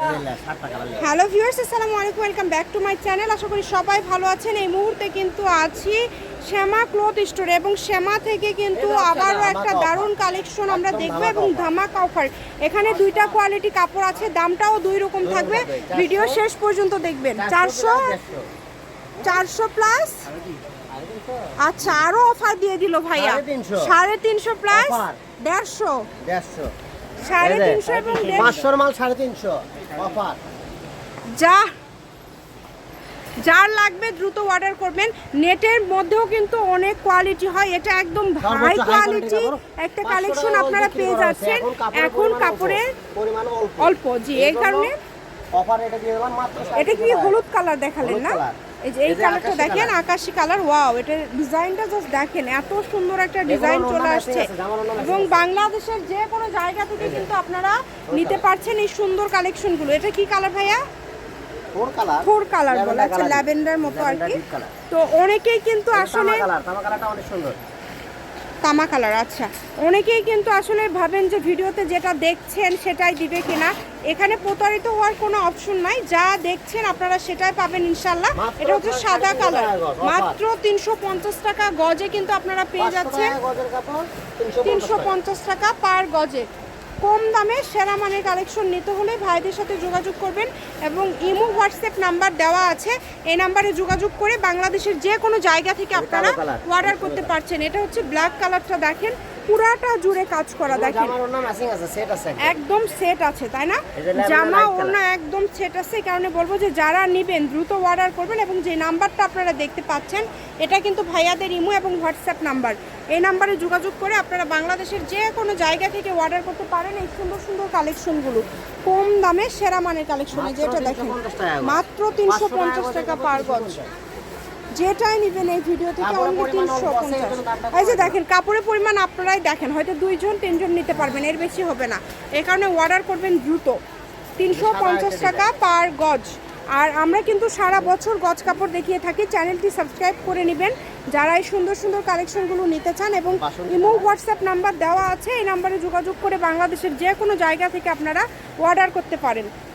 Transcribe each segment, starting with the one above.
Hello viewers আসসালামু আলাইকুম welcome back to my channel. আশা করি সবাই ভালো আছেন। এই মুহূর্তে কিন্তু আছি শ্যামা ক্লথ স্টোরে এবং শ্যামা থেকে কিন্তু আবারও একটা দারুণ কালেকশন আমরা দেখব এবং ধামাকা অফার এখানে দুইটা কোয়ালিটি কাপড় আছে দামটাও দুই রকম থাকবে। ভিডিও শেষ পর্যন্ত দেখবেন। চারশো চারশো প্লাস আচ্ছা আরও অফার দিয়ে দিল ভাইয়া। সাড়ে তিনশো। প্লাস। দেড়শো। দেড়শো। সাড়ে তিনশো এবং পাঁচশোর মাল সাড়ে তিনশো অফার। যা যার লাগবে দ্রুত অর্ডার করবেন। নেটের মধ্যেও কিন্তু অনেক কোয়ালিটি হয় এটা একদম হাই কোয়ালিটি একটা কালেকশন আপনারা পেয়ে যাচ্ছেন। এখন কাপড়ের পরিমাণ অল্প। জি এই কারণে অফার এটা দিয়ে দিলাম মাত্র এটা কি হলুদ কালার দেখালেন না। এই যে এই কালারটা দেখেন। আকাশি কালার ওয়াও এটা ডিজাইনটা জাস্ট দেখেন এত সুন্দর একটা ডিজাইন চলে আসছে। এবং বাংলাদেশের যে কোনো জায়গা থেকে কিন্তু আপনারা নিতে পারছেন এই সুন্দর কালেকশনগুলো। এটা কি কালার ভাইয়া? Four colour. ফোর কালার বলা আছে ল্যাভেন্ডার মতো আর কি। তো অনেকেই কিন্তু আসলে কালার কালারটা অনেক সুন্দর। তামা কালার আচ্ছা। অনেকেই কিন্তু আসলে ভাবেন যে ভিডিওতে যেটা দেখছেন সেটাই দিবে কিনা। এখানে প্রতারিত হওয়ার কোনো অপশন নাই। যা দেখছেন আপনারা সেটাই পাবেন ইনশাল্লাহ এটা হচ্ছে সাদা কালার। মাত্র তিনশো পঞ্চাশ টাকা গজে কিন্তু আপনারা পেয়ে যাচ্ছেন। তিনশো তিনশো পঞ্চাশ টাকা পার গজে। কম দামে সেরা মানের কালেকশন নিতে হলে ভাইদের সাথে যোগাযোগ করবেন এবং ইমো হোয়াটসঅ্যাপ নাম্বার দেওয়া আছে। এই নাম্বারে যোগাযোগ করে বাংলাদেশের যে কোনো জায়গা থেকে আপনারা অর্ডার করতে পারছেন। এটা হচ্ছে ব্ল্যাক কালারটা দেখেন। পুরাটা জুড়ে কাজ করা দেখেন। একদম। সেট আছে তাই না? জামা ওনা একদম সেট আছে কারণে বলব যে যারা নেবেন দ্রুত অর্ডার করবেন এবং যে নাম্বারটা আপনারা দেখতে পাচ্ছেন এটা কিন্তু ভাইয়াদের ইমো এবং হোয়াটসঅ্যাপ নাম্বার। এই নাম্বারে যোগাযোগ করে আপনারা বাংলাদেশের যে কোনো জায়গা থেকে অর্ডার করতে পারেন এই সুন্দর সুন্দর কালেকশনগুলো কম দামে সেরা মানের কালেকশনে যেটা দেখেন। 350 টাকা। গজ। মাত্র তিনশো পঞ্চাশ টাকা পার গজ। যেটাই নেবেন এই ভিডিও থেকে অনলি তিনশো পঞ্চাশ। এই যে দেখেন কাপড়ের পরিমাণ আপনারাই দেখেন হয়তো দুইজন তিনজন নিতে পারবেন এর বেশি হবে না। এই কারণে অর্ডার করবেন দ্রুত। তিনশো পঞ্চাশ টাকা পার গজ। আর আমরা কিন্তু সারা বছর গজ কাপড় দেখিয়ে থাকি। চ্যানেলটি সাবস্ক্রাইব করে নেবেন। যারা এই সুন্দর সুন্দর কালেকশনগুলো নিতে চান এবং ইমো হোয়াটসঅ্যাপ নাম্বার দেওয়া আছে এই নাম্বারে যোগাযোগ করে বাংলাদেশের যে কোনো জায়গা থেকে আপনারা অর্ডার করতে পারেন। যে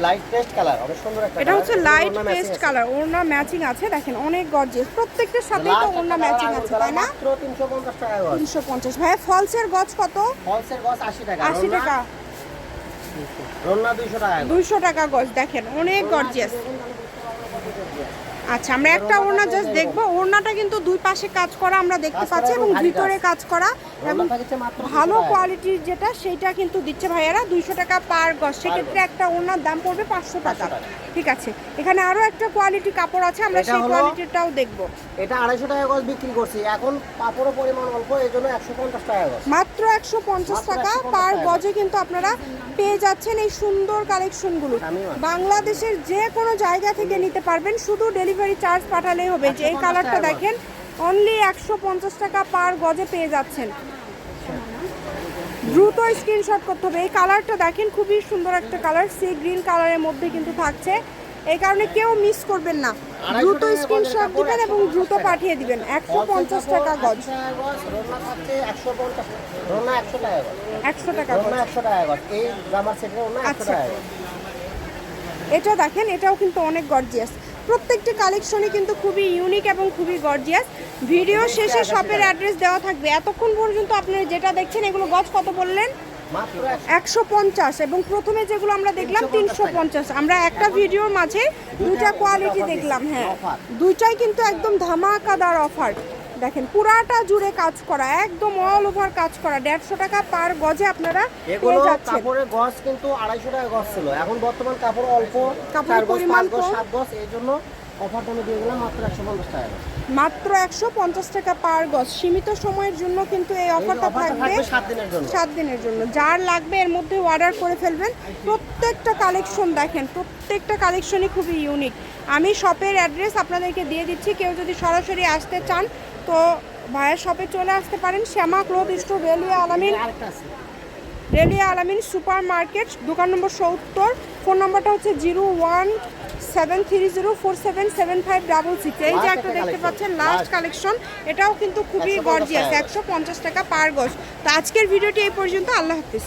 লাইট পেস্ট কালার অনেক সুন্দর একটা এটা হচ্ছে লাইট পেস্ট কালার ওড়না ম্যাচিং আছে। দেখেন অনেক গর্জিয়াস প্রত্যেকটার সাথে তো ওড়না ম্যাচিং আছে তাই না? মাত্র 350 টাকা গজ ফলসের গজ কত? ফলসের গজ 80 টাকা আশি রোনা- টাকা। রোনা 200 টাকা গজ। দুইশো টাকা গজ দেখেন অনেক গর্জিয়াস আচ্ছা আমরা একটা ওড়না জাস্ট দেখব। ওড়নাটা কিন্তু দুই পাশে কাজ করা আমরা দেখতে পাচ্ছি এবং ভিতরে কাজ করা এবং রোনা থাকছে মাত্র 200 ভালো। কোয়ালিটির যেটা সেটা কিন্তু দিচ্ছে ভাইয়ারা দুইশো টাকা পার গজ। সেক্ষেত্রে একটা ওড়নার দাম পড়বে পাঁচশো টাকা। ঠিক আছে। এখানে আরও একটা কোয়ালিটি কাপড় আছে আমরা সেই কোয়ালিটিটাও দেখব। এটা আড়াইশো টাকা গজ বিক্রি করছি। এখন কাপড়ের পরিমাণ অল্প এই জন্য একশো পঞ্চাশ টাকা গজ। মাত্র একশো পঞ্চাশ টাকা পার গজে কিন্তু আপনারা পেয়ে যাচ্ছেন এই সুন্দর কালেকশনগুলো বাংলাদেশের যে কোনো জায়গা থেকে নিতে পারবেন শুধু ডেলিভারি চার্জ পাঠালেই হবে। যে এই কালারটা দেখেন অনলি একশো পঞ্চাশ টাকা পার গজে পেয়ে যাচ্ছেন। দ্রুত স্ক্রিনশট করতে হবে। এই কালারটা দেখেন খুবই সুন্দর একটা কালার সি গ্রিন কালারের মধ্যে কিন্তু থাকছে। এই কারণে কেউ মিস করবেন না। দ্রুত স্ক্রিনশট দিবেন এবং 150 দ্রুত পাঠিয়ে দিবেন। একশো পঞ্চাশ টাকা গজ। একশো টাকা। আচ্ছা। এটা দেখেন এটাও কিন্তু অনেক গর্জিয়াস প্রত্যেকটি কালেকশনই কিন্তু খুবই ইউনিক এবং খুবই গর্জিয়াস ভিডিও শেষে শপের অ্যাড্রেস দেওয়া থাকবে। এতক্ষণ পর্যন্ত আপনারা যেটা দেখছেন এগুলো গজ কত বললেন? একশো পঞ্চাশ। এবং প্রথমে যেগুলো আমরা দেখলাম তিনশো পঞ্চাশ। আমরা একটা ভিডিওর মাঝে দুইটা কোয়ালিটি দেখলাম হ্যাঁ। দুইটাই কিন্তু একদম ধামাকাদার অফার দেখেন পুরাটা জুড়ে কাজ করা একদম অল ওভার কাজ করা দেড়শো টাকা পার গজে আপনারা এগুলো কাপড়ের গজ কিন্তু আড়াইশো টাকা গজ ছিল। এখন বর্তমান কাপড় অল্প কাপড়ের পরিমাণ। সাত গজ এই জন্য অফার দামে দিয়ে গেলাম মাত্র একশো পঞ্চাশ টাকা মাত্র একশো পঞ্চাশ টাকা পার গজ। সীমিত সময়ের জন্য কিন্তু এই অফারটা থাকবে সাত দিনের জন্য। যার লাগবে এর মধ্যে অর্ডার করে ফেলবেন। প্রত্যেকটা কালেকশন দেখেন প্রত্যেকটা কালেকশনই খুবই ইউনিক আমি শপের অ্যাড্রেস আপনাদেরকে দিয়ে দিচ্ছি। কেউ যদি সরাসরি আসতে চান তো ভাইয়ের শপে চলে আসতে পারেন। শ্যামা ক্লোথ স্টোর রেলিয়া আলামিন। রেলিয়া আলামিন সুপার মার্কেট দোকান নম্বর সত্তর। ফোন নম্বরটা হচ্ছে zero one seven three zero four seven seven five double six. এই যে একটা দেখতে পাচ্ছেন লাস্ট কালেকশন এটাও কিন্তু খুবই 150 গর্জিয়াস একশো পঞ্চাশ টাকা পার গজ। তো আজকের ভিডিওটি এই পর্যন্ত আল্লাহ হাফিজ।